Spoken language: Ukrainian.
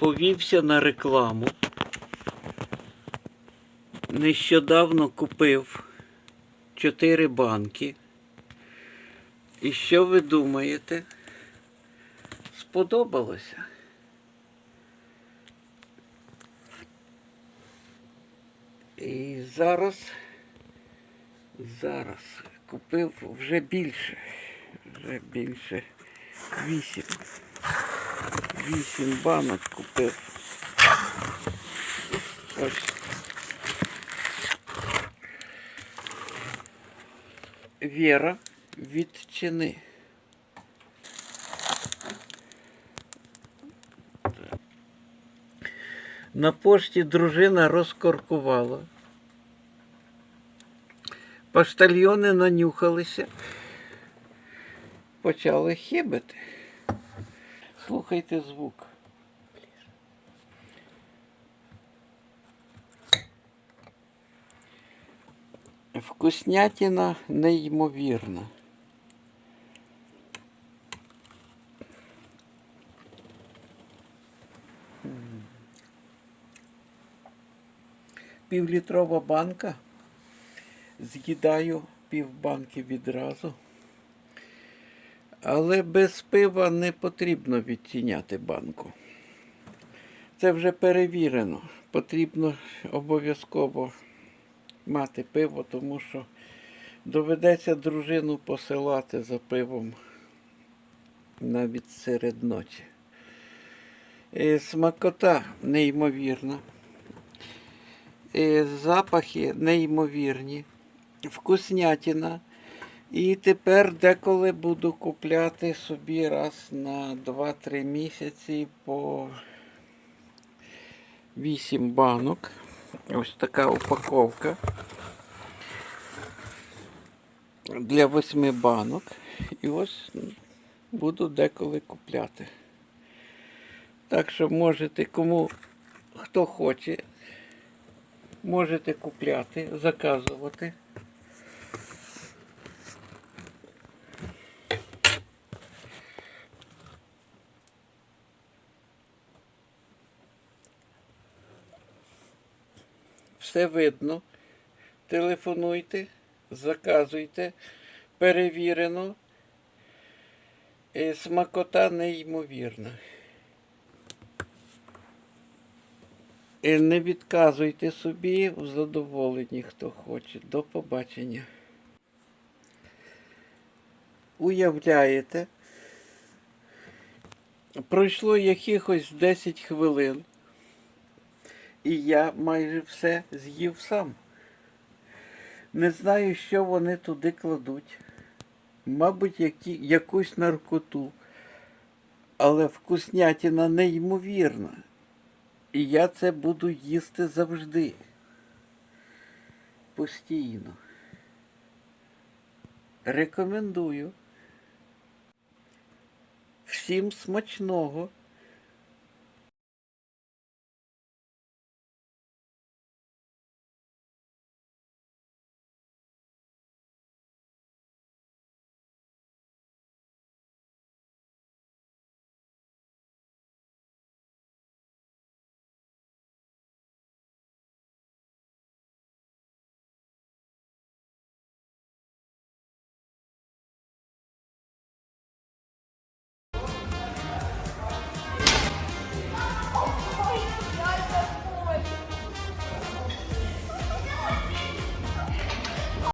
повівся на рекламу. Нещодавно купив 4 банки. І що ви думаєте? Сподобалося? І зараз, зараз купив вже більше. Вже більше. Вісім. Вісім банок купив. Ось. Віра відчини. На пошті дружина розкоркувала. Поштальйони нанюхалися, почали хибити. Слухайте звук. Вкуснятина неймовірна. Півлітрова банка. З'їдаю півбанки відразу. Але без пива не потрібно відтіняти банку. Це вже перевірено. Потрібно обов'язково мати пиво, тому що доведеться дружину посилати за пивом навіть серед ночі. Е, Смакота неймовірна. Е, Запахи неймовірні. Вкуснятина. І тепер деколи буду купляти собі раз на 2-3 місяці по 8 банок. Ось така упаковка для 8 банок. І ось буду деколи купляти. Так що можете, кому хто хоче, можете купляти, заказувати. Все видно. Телефонуйте, заказуйте, перевірено. Е, Смакота неймовірна. І не відказуйте собі в задоволенні, хто хоче. До побачення. Уявляєте, пройшло якихось 10 хвилин. І я майже все з'їв сам. Не знаю, що вони туди кладуть. Мабуть, які, якусь наркоту. Але вкуснятина неймовірна. І я це буду їсти завжди. Постійно. Рекомендую. Всім смачного.